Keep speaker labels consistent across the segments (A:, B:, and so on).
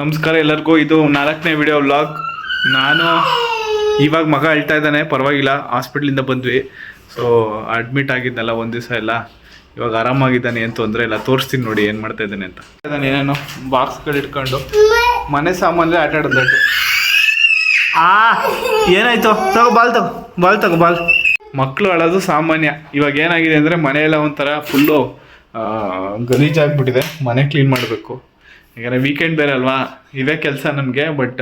A: ನಮಸ್ಕಾರ ಎಲ್ಲರಿಗೂ ಇದು ನಾಲ್ಕನೇ ವಿಡಿಯೋ ವ್ಲಾಗ್ ನಾನು ಇವಾಗ ಮಗ ಹೇಳ್ತಾ ಇದ್ದಾನೆ ಪರವಾಗಿಲ್ಲ ಹಾಸ್ಪಿಟ್ಲಿಂದ ಬಂದ್ವಿ. ಸೊ ಅಡ್ಮಿಟ್ ಆಗಿದ್ದಲ್ಲ ಒಂದು ದಿವಸ ಎಲ್ಲ ಇವಾಗ ಆರಾಮಾಗಿದ್ದಾನೆ ಏನು ತೊಂದರೆ ಇಲ್ಲ. ತೋರಿಸ್ತೀನಿ ನೋಡಿ ಏನು ಮಾಡ್ತಾ ಇದ್ದಾನೆ ಅಂತ. ಇದ್ದಾನೆ ಏನೇನೋ ಬಾಕ್ಸ್ಗಳು ಇಟ್ಕೊಂಡು ಮನೆ ಸಾಮಾನಲ್ಲೇ ಆಟ ಆಡೋದು ಆ ಏನಾಯ್ತು? ತಗೋ ಬಾಲ್ ತಗೋ ಬಾಲ್ ತಗೋ ಬಾಲ್. ಮಕ್ಕಳು ಅಳೋದು ಸಾಮಾನ್ಯ. ಇವಾಗ ಏನಾಗಿದೆ ಅಂದರೆ ಮನೆಯೆಲ್ಲ ಒಂಥರ ಫುಲ್ಲು ಗಲೀಜಾಗ್ಬಿಟ್ಟಿದೆ. ಮನೆ ಕ್ಲೀನ್ ಮಾಡಬೇಕು. ಯಾಕಂದರೆ ವೀಕೆಂಡ್ ಬೇರೆ ಅಲ್ವಾ? ಇದೇ ಕೆಲಸ ನಮಗೆ ಬಟ್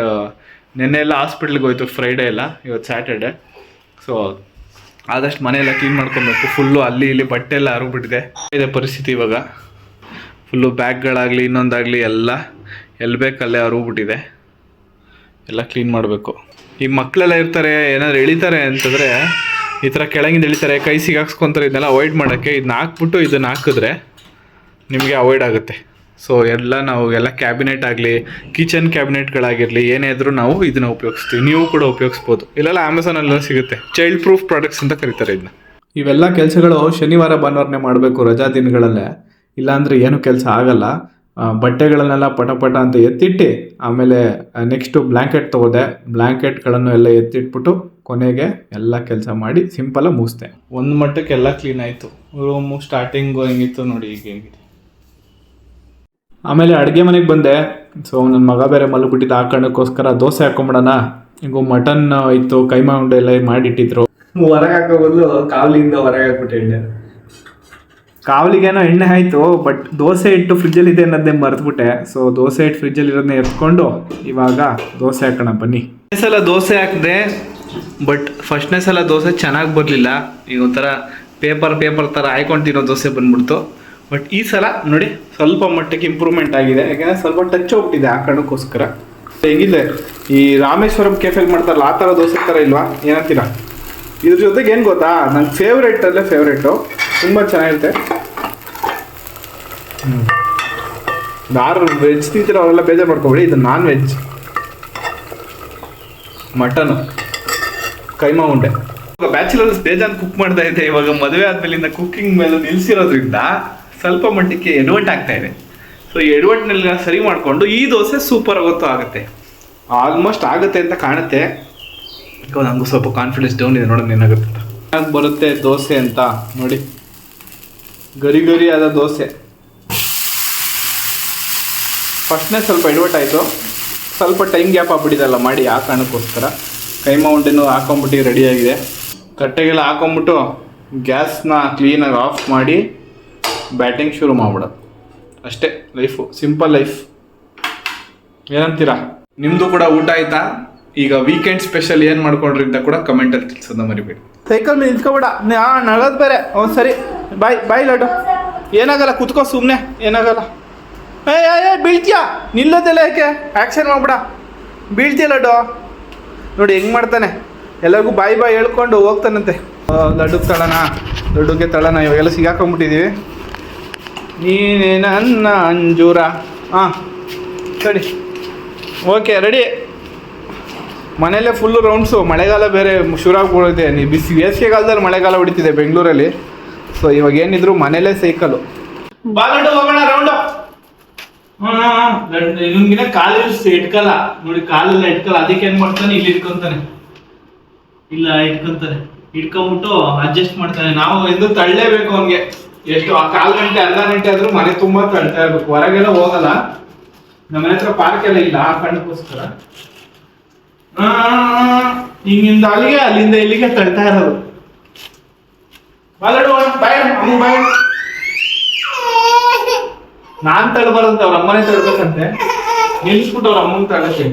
A: ನಿನ್ನೆ ಎಲ್ಲ ಹಾಸ್ಪಿಟ್ಲಿಗೆ ಹೋಯ್ತು ಫ್ರೈಡೇ ಎಲ್ಲ, ಇವತ್ತು ಸ್ಯಾಟರ್ಡೆ ಸೊ ಆದಷ್ಟು ಮನೆಯೆಲ್ಲ ಕ್ಲೀನ್ ಮಾಡ್ಕೊಬೇಕು. ಫುಲ್ಲು ಅಲ್ಲಿ ಇಲ್ಲಿ ಬಟ್ಟೆ ಎಲ್ಲ ಹರಿಬಿಟ್ಟಿದೆ ಇದೆ ಪರಿಸ್ಥಿತಿ ಇವಾಗ. ಫುಲ್ಲು ಬ್ಯಾಗ್ಗಳಾಗಲಿ ಇನ್ನೊಂದಾಗಲಿ ಎಲ್ಲ ಎಲ್ಲಿ ಬೇಕಲ್ಲೇ ಹರಿಬಿಟ್ಟಿದೆ ಎಲ್ಲ ಕ್ಲೀನ್ ಮಾಡಬೇಕು. ಈ ಮಕ್ಕಳೆಲ್ಲ ಇರ್ತಾರೆ, ಏನಾದ್ರು ಎಳಿತಾರೆ ಅಂತಂದರೆ, ಈ ಥರ ಕೆಳಗಿಂದ ಎಳಿತಾರೆ, ಕೈ ಸಿಗಾಕ್ಸ್ಕೊಂತಾರೆ, ಇದನ್ನೆಲ್ಲ ಅವಾಯ್ಡ್ ಮಾಡೋಕ್ಕೆ. ಇದನ್ನ ಹಾಕ್ಬಿಟ್ಟು ಇದನ್ನ ಹಾಕಿದ್ರೆ ನಿಮಗೆ ಅವಾಯ್ಡ್ ಆಗುತ್ತೆ. ಸೊ ಎಲ್ಲ ನಾವು ಎಲ್ಲ ಕ್ಯಾಬಿನೆಟ್ ಆಗಲಿ ಕಿಚನ್ ಕ್ಯಾಬಿನೆಟ್ಗಳಾಗಿರಲಿ ಏನೇ ಇದ್ರೂ ನಾವು ಇದನ್ನ ಉಪಯೋಗಿಸ್ತೀವಿ. ನೀವು ಕೂಡ ಉಪಯೋಗಿಸ್ಬೋದು. ಇಲ್ಲೆಲ್ಲ ಅಮೆಝಾನಲ್ಲ ಸಿಗುತ್ತೆ. ಚೈಲ್ಡ್ ಪ್ರೂಫ್ ಪ್ರಾಡಕ್ಟ್ಸ್ ಅಂತ ಕರೀತಾರೆ ಇದನ್ನ. ಇವೆಲ್ಲ ಕೆಲಸಗಳು ಶನಿವಾರ ಭಾನುವಾರನೇ ಮಾಡಬೇಕು ರಜಾ ದಿನಗಳಲ್ಲೇ. ಇಲ್ಲಾಂದ್ರೆ ಏನು ಕೆಲಸ ಆಗಲ್ಲ. ಬಟ್ಟೆಗಳನ್ನೆಲ್ಲ ಪಟಪಟ ಪಟ ಅಂತ ಎತ್ತಿಟ್ಟು ಆಮೇಲೆ ನೆಕ್ಸ್ಟು ಬ್ಲ್ಯಾಂಕೆಟ್ ತೊಗೋದೆ. ಬ್ಲ್ಯಾಂಕೆಟ್ಗಳನ್ನು ಎಲ್ಲ ಎತ್ತಿಟ್ಬಿಟ್ಟು ಕೊನೆಗೆ ಎಲ್ಲ ಕೆಲಸ ಮಾಡಿ ಸಿಂಪಲಾಗಿ ಮುಗಿಸ್ದೆ. ಒಂದು ಮಟ್ಟಕ್ಕೆಲ್ಲ ಕ್ಲೀನ್ ಆಯಿತು. ರೂಮು ಸ್ಟಾರ್ಟಿಂಗು ಹೆಂಗಿತ್ತು ನೋಡಿ ಈಗ ಹೇಗಿದೆ ಆಮೇಲೆ ಅಡುಗೆ ಮನೆಗೆ ಬಂದೆ. ಸೊ ನನ್ನ ಮಗ ಬೇರೆ ಮಲಗ್ಬಿಟ್ಟಿದ್ದು ಆ ಕಾರಣಕ್ಕೋಸ್ಕರ ದೋಸೆ ಹಾಕೊಂಬಿಡೋಣ. ಹಿಂಗು ಮಟನ್ ಇತ್ತು ಕೈಮಾ ಉಂಡೆ ಎಲ್ಲ ಮಾಡಿಟ್ಟಿದ್ರು. ಹೊರಗೆ ಹಾಕೋ ಬದಲು ಕಾವಲಿಂದ ಹೊರಗೆ ಹಾಕ್ಬಿಟ್ಟು ಎಣ್ಣೆ. ಕಾವಲಿಗೇನೋ ಎಣ್ಣೆ ಆಯಿತು ಬಟ್ ದೋಸೆ ಇಟ್ಟು ಫ್ರಿಜ್ಜಲ್ಲಿ ಇದೆ ಅನ್ನೋದೇ ಮರೆತ್ಬಿಟ್ಟೆ. ಸೊ ದೋಸೆ ಇಟ್ಟು ಫ್ರಿಜ್ಜಲ್ಲಿ ಇರೋದನ್ನ ಎತ್ಕೊಂಡು ಇವಾಗ ದೋಸೆ ಹಾಕೋಣ ಬನ್ನಿ. ಸಲ ದೋಸೆ ಹಾಕಿದೆ ಬಟ್ ಫಸ್ಟ್ನೇ ಸಲ ದೋಸೆ ಚೆನ್ನಾಗಿ ಬರಲಿಲ್ಲ. ಈಗ ಒಂಥರ ಪೇಪರ್ ಪೇಪರ್ ಥರ ಹಾಯ್ಕೊಂಡು ತಿನ್ನೋ ದೋಸೆ ಬಂದ್ಬಿಡ್ತು. ಬಟ್ ಈ ಸಲ ನೋಡಿ ಸ್ವಲ್ಪ ಮಟ್ಟಕ್ಕೆ ಇಂಪ್ರೂವ್ಮೆಂಟ್ ಆಗಿದೆ. ಯಾಕಂದರೆ ಸ್ವಲ್ಪ ಟಚ್ ಹೋಗ್ಬಿಟ್ಟಿದೆ ಆ ಕಾರಣಕ್ಕೋಸ್ಕರ ಹೆಂಗಿದೆ? ಈ ರಾಮೇಶ್ವರಂ ಕೆಫೆಗೆ ಮಾಡ್ತಾರಲ್ಲ, ಆ ಥರ ದೋಸೆ ಥರ ಇಲ್ವಾ? ಏನಂತೀರಾ? ಇದ್ರ ಜೊತೆಗೆ ಏನು ಗೊತ್ತಾ? ನನ್ನ ಫೇವ್ರೇಟ್ ಅಲ್ಲೇ ಫೇವ್ರೇಟು ತುಂಬ ಚೆನ್ನಾಗಿರುತ್ತೆ. ಯಾರು ವೆಜ್ ತಿಂತೀರ ಅವರೆಲ್ಲ ಬೇಜಾರು ಮಾಡ್ಕೊಬೇಡಿ. ಇದು ನಾನ್ ವೆಜ್ ಮಟನು. ಕೈಮಾ ಉಂಡೆ. ಬ್ಯಾಚುಲರ್ಸ್ ಬೇಜಾನ್ ಕುಕ್ ಮಾಡ್ತಾ ಇದ್ದೆ. ಇವಾಗ ಮದುವೆ ಆದ್ಮೇಲಿಂದ ಕುಕ್ಕಿಂಗ್ ಮೇಲೆ ನಿಲ್ಸಿರೋದ್ರಿಂದ ಸ್ವಲ್ಪ ಮಟ್ಟಕ್ಕೆ ಎಡವಟ್ ಆಗ್ತಾ ಇದೆ. ಸೊ ಎಡವಟ್ನೆಲ್ಲ ಸರಿ ಮಾಡಿಕೊಂಡು ಈ ದೋಸೆ ಸೂಪರ್ ಆಗುತ್ತೋ ಆಗುತ್ತೆ. ಆಲ್ಮೋಸ್ಟ್ ಆಗುತ್ತೆ ಅಂತ ಕಾಣುತ್ತೆ. ನನಗೂ ಸ್ವಲ್ಪ ಕಾನ್ಫಿಡೆನ್ಸ್ ಡೌನ್ ಇದೆ ನೋಡೋಣ ಏನಾಗುತ್ತೆ ಅಂತ ಚೆನ್ನಾಗಿ ಬರುತ್ತೆ ದೋಸೆ ಅಂತ ನೋಡಿ. ಗರಿ ಗರಿ ಆದ ದೋಸೆ. ಫಸ್ಟ್ನೇ ಸ್ವಲ್ಪ ಎಡವಟ್ ಆಯಿತು ಸ್ವಲ್ಪ ಟೈಮ್ ಗ್ಯಾಪ್ ಆಗ್ಬಿಟ್ಟಿದಲ್ಲ ಮಾಡಿ ಆ ಕಾರಣಕ್ಕೋಸ್ಕರ. ಕೈಮಾ ಉಂಡೆನೂ ಹಾಕೊಂಬಿಟ್ಟು ರೆಡಿಯಾಗಿದೆ ತಟ್ಟೆಗೆಲ್ಲ ಹಾಕೊಂಬಿಟ್ಟು ಗ್ಯಾಸ್ನ ಕ್ಲೀನಾಗಿ ಆಫ್ ಮಾಡಿ ಬ್ಯಾಟಿಂಗ್ ಶುರು ಮಾಡ್ಬಿಡೋದು. ಅಷ್ಟೇ ಲೈಫು ಸಿಂಪಲ್ ಲೈಫ್ ಏನಂತೀರಾ? ನಿಮ್ಮದು ಕೂಡ ಊಟ ಆಯ್ತಾ? ಈಗ ವೀಕೆಂಡ್ ಸ್ಪೆಷಲ್ ಏನು ಮಾಡ್ಕೊಂಡ್ರಿ ಅಂತ ಕೂಡ ಕಮೆಂಟಲ್ಲಿ ತಿಳಿಸೋದ ಮರಿಬೇಡಿ. ಸೈಕಲ್ ಮೇಲೆ ನಿಂತ್ಕೊಬೇಡ. ನಗದ್ ಬೇರೆ. ಒಂದು ಸರಿ. ಬಾಯ್ ಬಾಯ್ ಲಡ್ಡು. ಏನಾಗಲ್ಲ ಕುತ್ಕೋ ಸುಮ್ಮನೆ ಏನಾಗಲ್ಲ. ಏ ಏ, ಬೀಳ್ತೀಯಾ? ನಿಲ್ಲೋದಿಲ್ಲ ಯಾಕೆ? ಆ್ಯಕ್ಷನ್ ಮಾಡ್ಬಿಡ. ಬೀಳ್ತೀಯ ಲಡ್ಡು? ನೋಡಿ ಹೆಂಗ್ ಮಾಡ್ತಾನೆ. ಎಲ್ಲರಿಗೂ ಬಾಯ್ ಬಾಯ್ ಹೇಳ್ಕೊಂಡು ಹೋಗ್ತಾನಂತೆ. ಲಡ್ಡುಗೆ ತಳನ. ಲಡ್ಡುಗೆ ತಳನಾ. ಇವಾಗೆಲ್ಲ ಸಿಗಾಕೊಂಬಿಟ್ಟಿದ್ದೀವಿ ನೀನೇ ನನ್ನ ಅಂಜೂರ. ಹಾಂ ಸರಿ ಓಕೆ ರೆಡಿ ಮನೆಯಲ್ಲೇ ಫುಲ್ಲು ರೌಂಡ್ಸು ಮಳೆಗಾಲ ಬೇರೆ ಶುರುವಾಗ್ಬಿಡುತ್ತೆ ನೀವು ಬಿಸಿ ಬೇಸಿಗೆಗಾಲದಲ್ಲಿ ಮಳೆಗಾಲ ಹೊಡಿತಿದೆ ಬೆಂಗಳೂರಲ್ಲಿ. ಸೊ ಇವಾಗ ಏನಿದ್ರು ಮನೇಲೇ ಸೈಕಲು ಬಾಲಂಡು ಹೋಗೋಣ ರೌಂಡು ಇವನ್ಗಿನ ಕಾಲು ಇಟ್ಕಲ್ಲ. ನೋಡಿ, ಕಾಲೆಲ್ಲ ಇಟ್ಕಲ್ಲ. ಅದಕ್ಕೆ ಏನ್ ಮಾಡ್ತಾನೆ? ಇಲ್ಲಿ ಇಟ್ಕೊಂತಾನೆ. ಇಲ್ಲ, ಇಟ್ಕೊಂತಾನೆ. ಇಟ್ಕೊಂಬಿಟ್ಟು ಅಡ್ಜಸ್ಟ್ ಮಾಡ್ತಾನೆ. ನಾವು ಎಂದು ತಳ್ಳಲೇಬೇಕು ಅವ್ನಿಗೆ. ಎಷ್ಟು ಆ ಕಾಲು ಗಂಟೆ ಅರ್ಧ ಗಂಟೆ ಆದ್ರೂ ಮನೆ ತುಂಬಾ ಕಳ್ತಾ ಇರ್ಬೇಕು. ಹೊರಗೆಲ್ಲ ಹೋಗಲ್ಲ. ನಮ್ಮ ಮನೆ ಹತ್ರ ಪಾರ್ಕ್ ಎಲ್ಲ ಇಲ್ಲ ಆ ಕಣ್ಣಕ್ಕೋಸ್ಕರ ಆ, ಹಿಂಗಿಂದ ಅಲ್ಲಿಗೆ ಅಲ್ಲಿಂದ ಇಲ್ಲಿಗೆ ತಳ್ತಾ ಇರೋದು. ಬಾಲಡು ಬಾಯ್ ಅಮ್ಮ ಬಾಯ್. ನಾನ್ ತಳ್ಬಾರಂತ ಅವ್ರ ಅಮ್ಮನೇ ತಳ್ಬೇಕಂತೆ. ನಿಲ್ಸ್ಬಿಟ್ಟು ಅವ್ರ ಅಮ್ಮನ ತಳ್ಳಕ್ಕೆ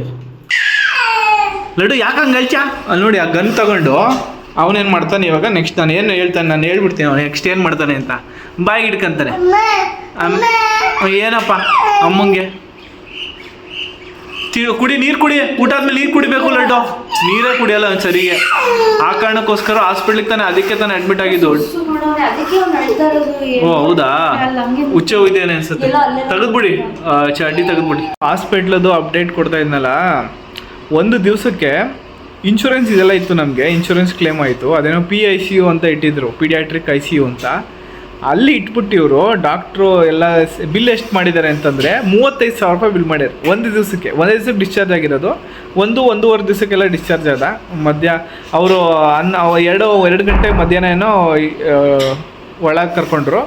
A: ಲಡು ಯಾಕೆ ಗಲ್ಚಾ ಅಲ್ಲಿ ನೋಡಿ ಆ ಗನ್ ತಗೊಂಡು ಅವನೇನು ಮಾಡ್ತಾನೆ ಇವಾಗ ನೆಕ್ಸ್ಟ್ ನಾನು ಏನು ಹೇಳ್ತಾನೆ ನಾನು ಹೇಳ್ಬಿಡ್ತೀನಿ ಅವ್ನು ನೆಕ್ಸ್ಟ್ ಏನು ಮಾಡ್ತಾನೆ ಅಂತ. ಬಾಯಿಗೆ ಇಟ್ಕೊಂತಾನೆ ಅಮ್- ಏನಪ್ಪ ಅಮ್ಮಂಗೆ? ಕುಡಿ ನೀರು ಕುಡಿ. ಊಟ ಆದ್ಮೇಲೆ ನೀರು ಕುಡಿಬೇಕು ಲಡ್ಡು. ನೀರೇ ಕುಡಿಯಲ್ಲ ಒಂದು ಸರಿಗೆ. ಆ ಕಾರಣಕ್ಕೋಸ್ಕರ ಹಾಸ್ಪಿಟ್ಲಿಗೆ ತಾನೆ ಅದಕ್ಕೆ ತಾನೆ ಅಡ್ಮಿಟ್ ಆಗಿದ್ದು. ಓ ಹೌದಾ? ಹುಚ್ಚ ಹೋಗಿದ್ದೇನೆ ಅನ್ಸುತ್ತೆ. ತೆಗೆದ್ಬಿಡಿ. ಚಡ್ಡಿ ತೆಗೆದ್ಬಿಡಿ. ಹಾಸ್ಪಿಟ್ಲದು ಅಪ್ಡೇಟ್ ಕೊಡ್ತಾ ಇದ್ನಲ್ಲ ಒಂದು ದಿವಸಕ್ಕೆ ಇನ್ಶೂರೆನ್ಸ್ ಇದೆಲ್ಲ ಇತ್ತು ನಮಗೆ. ಇನ್ಶೂರೆನ್ಸ್ ಕ್ಲೇಮ್ ಆಯಿತು. ಅದೇನೋ ಪಿ ಐ ಸಿ ಯು ಅಂತ ಇಟ್ಟಿದ್ರು ಪೀಡಿಯಾಟ್ರಿಕ್ ಐ ಸಿ ಯು ಅಂತ. ಅಲ್ಲಿ ಇಟ್ಬಿಟ್ಟು ಇವರು ಡಾಕ್ಟ್ರು ಎಲ್ಲ ಬಿಲ್ ಎಷ್ಟು ಮಾಡಿದ್ದಾರೆ ಅಂತಂದರೆ ಮೂವತ್ತೈದು ಸಾವಿರ ರೂಪಾಯಿ ಬಿಲ್ ಮಾಡ್ಯಾರ ಒಂದು ದಿವಸಕ್ಕೆ. ಒಂದೇ ದಿವಸಕ್ಕೆ ಡಿಸ್ಚಾರ್ಜ್ ಆಗಿರೋದು. ಒಂದು, ಒಂದೂವರೆ ದಿವಸಕ್ಕೆಲ್ಲ ಡಿಸ್ಚಾರ್ಜ್ ಆದ ಮಧ್ಯ, ಅವರು ಅನ್ನ ಎರಡು ಎರಡು ಗಂಟೆ ಮಧ್ಯಾಹ್ನ ಏನೋ ಒಳಗೆ ಕರ್ಕೊಂಡ್ರು.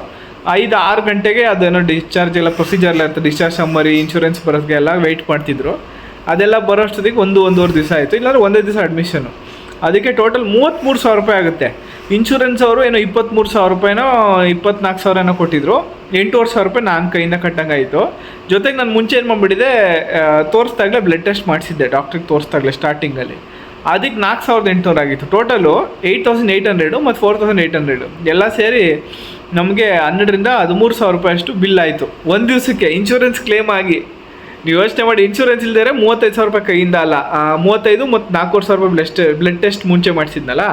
A: ಐದು, ಆರು ಗಂಟೆಗೆ ಅದೇನೋ ಡಿಸ್ಚಾರ್ಜ್ ಎಲ್ಲ ಪ್ರೊಸೀಜರ್ ಎಲ್ಲ ಇರ್ತದೆ ಡಿಸ್ಚಾರ್ಜ್ ಸಮ್ಮರಿ ಇನ್ಶೂರೆನ್ಸ್ ಬರೋದಕ್ಕೆ ಎಲ್ಲ ವೆಯ್ಟ್ ಮಾಡ್ತಿದ್ರು. ಅದೆಲ್ಲ ಬರೋಷ್ಟೊತ್ತಿಗೆ ಒಂದು, ಒಂದೂವರೆ ದಿವಸ ಆಯಿತು. ಇಲ್ಲಾಂದ್ರೆ ಒಂದೇ ದಿವಸ ಅಡ್ಮಿಷನು ಅದಕ್ಕೆ ಟೋಟಲ್ ಮೂವತ್ತ್ಮೂರು ಸಾವಿರ ರೂಪಾಯಿ ಆಗುತ್ತೆ. ಇನ್ಶೂರೆನ್ಸ್ ಅವರು ಏನೋ ಇಪ್ಪತ್ತ್ಮೂರು ಸಾವಿರ ರೂಪಾಯಿನೋ, ಇಪ್ಪತ್ನಾಲ್ಕು ಸಾವಿರನೋ ಕೊಟ್ಟಿದ್ರು. ಎಂಟೂವರೆ ಸಾವಿರ ರೂಪಾಯಿ ನಾನು ಕೈಯಿಂದ ಕಟ್ಟಂಗಾಯಿತು. ಜೊತೆಗೆ ನಾನು ಮುಂಚೆ ಏನು ಮಾಡಿಬಿಟ್ಟಿದೆ ತೋರಿಸ್ದಾಗಲೇ ಬ್ಲಡ್ ಟೆಸ್ಟ್ ಮಾಡಿಸಿದ್ದೆ ಡಾಕ್ಟ್ರಿಗೆ ತೋರಿಸ್ದಾಗಲೇ ಸ್ಟಾರ್ಟಿಂಗಲ್ಲಿ ಅದಕ್ಕೆ ನಾಲ್ಕು ಸಾವಿರದ ಎಂಟುನೂರು ಆಗಿತ್ತು. Total eight thousand eight hundred ಮತ್ತು ಫೋರ್ ತೌಸಂಡ್ ಏಯ್ಟ್ ಹಂಡ್ರೆಡು ಎಲ್ಲ ಸೇರಿ ನಮಗೆ ಹನ್ನೆರಡರಿಂದ ಹದಿಮೂರು ಸಾವಿರ ರೂಪಾಯಿ ಅಷ್ಟು ಬಿಲ್ ಆಯಿತು. ಒಂದು ದಿವಸಕ್ಕೆ ಇನ್ಶೂರೆನ್ಸ್ ಕ್ಲೇಮ್ ಆಗಿ ನೀವು ಯೋಚನೆ ಮಾಡಿ ಇನ್ಶೂರೆನ್ಸ್ ಇಲ್ದೇ ಮೂವತ್ತೈದು ಸಾವಿರ ರೂಪಾಯಿ ಕೈಯಿಂದ ಅಲ್ಲ. ಮೂವತ್ತೈದು ಮತ್ತು ನಾಲ್ಕೂವರೆ ಸಾವಿರ ರೂಪಾಯಿ ಬ್ಲಡ್ ಬ್ಲಡ್ ಟೆಸ್ಟ್ ಮುಂಚೆ ಮಾಡಿಸಿದ್ನಲ್ಲ.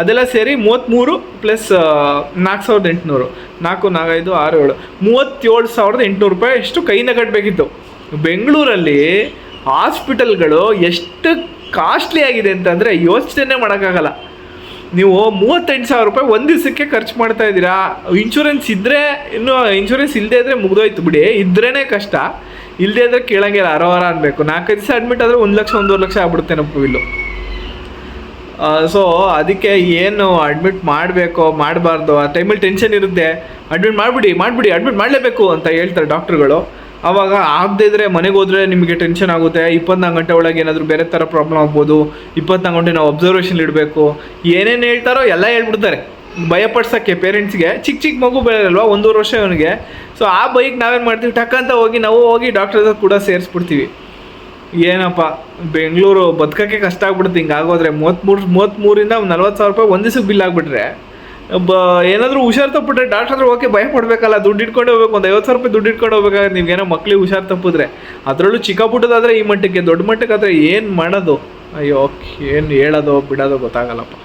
A: ಅದೆಲ್ಲ ಸೇರಿ ಮೂವತ್ತ್ಮೂರು ಪ್ಲಸ್ ನಾಲ್ಕು ಸಾವಿರದ ಎಂಟುನೂರು. ನಾಲ್ಕು, ನಾಲ್ಕೈದು, ಆರು, ಏಳು. ಮೂವತ್ತೇಳು ಸಾವಿರದ ಎಂಟುನೂರು ರೂಪಾಯಿ ಎಷ್ಟು ಕೈಯಿಂದ ಕಟ್ಟಬೇಕಿತ್ತು ಬೆಂಗಳೂರಲ್ಲಿ ಹಾಸ್ಪಿಟಲ್ಗಳು ಎಷ್ಟು ಕಾಸ್ಟ್ಲಿ ಆಗಿದೆ ಅಂತಂದರೆ ಯೋಚನೆ ಮಾಡೋಕ್ಕಾಗಲ್ಲ. ನೀವು ಮೂವತ್ತೆಂಟು ಸಾವಿರ ರೂಪಾಯಿ ಒಂದು ದಿವಸಕ್ಕೆ ಖರ್ಚು ಮಾಡ್ತಾ ಇದ್ದೀರಾ? ಇನ್ಶೂರೆನ್ಸ್ ಇದ್ದರೆ ಇನ್ನು ಇನ್ಶೂರೆನ್ಸ್ ಇಲ್ಲದೆ ಇದ್ದರೆ ಮುಗ್ದೋಯ್ತು ಬಿಡಿ. ಇದ್ರೇ ಕಷ್ಟ. ಇಲ್ಲದೆ ಇದ್ರೆ ಕೇಳಂಗಿಲ್ಲ ಅರೋ ವಾರ ಅನ್ಬೇಕು ನಾಲ್ಕೈದು ದಿವಸ ಅಡ್ಮಿಟ್ ಆದರೆ ಒಂದು ಲಕ್ಷ, ಒಂದೂವರೆ ಲಕ್ಷ ಆಗ್ಬಿಡುತ್ತೆ ನಮ್ಮ ಬಿಲ್ಲು ಸೊ ಅದಕ್ಕೆ ಏನು ಅಡ್ಮಿಟ್ ಮಾಡಬೇಕು, ಮಾಡಬಾರ್ದು, ಆ ಟೈಮಲ್ಲಿ ಟೆನ್ಷನ್ ಇರುತ್ತೆ. ಅಡ್ಮಿಟ್ ಮಾಡಿಬಿಡಿ ಮಾಡಿಬಿಡಿ ಅಡ್ಮಿಟ್ ಮಾಡಲೇಬೇಕು ಅಂತ ಹೇಳ್ತಾರೆ ಡಾಕ್ಟ್ರುಗಳು ಆವಾಗ ಇದ್ರೆ ಮನೆಗೆ ಹೋದ್ರೆ ನಿಮಗೆ ಟೆನ್ಷನ್ ಆಗುತ್ತೆ. ಇಪ್ಪತ್ನಾಲ್ಕು ಗಂಟೆ ಒಳಗೆ ಏನಾದರೂ ಬೇರೆ ಥರ ಪ್ರಾಬ್ಲಮ್ ಆಗ್ಬೋದು. ಇಪ್ಪತ್ನಾಲ್ಕು ಗಂಟೆ ನಾವು ಅಬ್ಸರ್ವೇಷನ್ ಇಡಬೇಕು. ಏನೇನು ಹೇಳ್ತಾರೋ ಎಲ್ಲ ಹೇಳ್ಬಿಡ್ತಾರೆ. ಭಯಪಡ್ಸೋಕ್ಕೆ ಪೇರೆಂಟ್ಸ್ಗೆ ಚಿಕ್ಕ ಚಿಕ್ಕ ಮಗು ಬೆಳೆಯಲ್ವಾ? ಒಂದೂವರೆ ವರ್ಷ ಅವನಿಗೆ. ಸೊ ಆ ಬೈಕ್ ನಾವೇನು ಮಾಡ್ತೀವಿ? ಟಕ್ ಅಂತ ಹೋಗಿ ನಾವು ಹೋಗಿ ಡಾಕ್ಟರ್ ಕೂಡ ಸೇರಿಸ್ಬಿಡ್ತೀವಿ. ಏನಪ್ಪ? ಬೆಂಗಳೂರು ಬದುಕೋಕ್ಕೆ ಕಷ್ಟ ಆಗ್ಬಿಡುತ್ತೆ. ಹಿಂಗೆ ಆಗೋದ್ರೆ ಮೂವತ್ತ್ಮೂರು ಮೂವತ್ತ್ಮೂರಿಂದ ನಲ್ವತ್ತು ಸಾವಿರ ರೂಪಾಯಿ ಒಂದು ಬಿಲ್ ಆಗಿಬಿಟ್ರೆ. ಬ, ಏನಾದರೂ ಹುಷಾರು ಡಾಕ್ಟರ್ ಹತ್ರ ಓಕೆ ಭಯ ಪಡ್ಬೇಕಲ್ಲ, ದುಡ್ಡು ಇಟ್ಕೊಂಡು ಹೋಗ್ಬೇಕು, ಒಂದು ಐವತ್ತು ಸಾವಿರ ರೂಪಾಯಿ ದುಡ್ಡು ಇಟ್ಕೊಂಡು ಹೋಗ್ಬೇಕಾದ್ರೆ ಏನೋ ಮಕ್ಳಿಗೆ ಹುಷಾರು ತಪ್ಪಿದ್ರೆ. ಅದರಲ್ಲೂ ಚಿಕ್ಕ ಪುಟ್ಟದಾದರೆ ಈ ಮಟ್ಟಕ್ಕೆ, ದೊಡ್ಡ ಮಟ್ಟಕ್ಕಾದರೆ ಏನು ಮಾಡೋದು? ಅಯ್ಯೋ, ಏನು ಹೇಳೋದು, ಬಿಡೋದು ಗೊತ್ತಾಗಲ್ಲಪ್ಪ.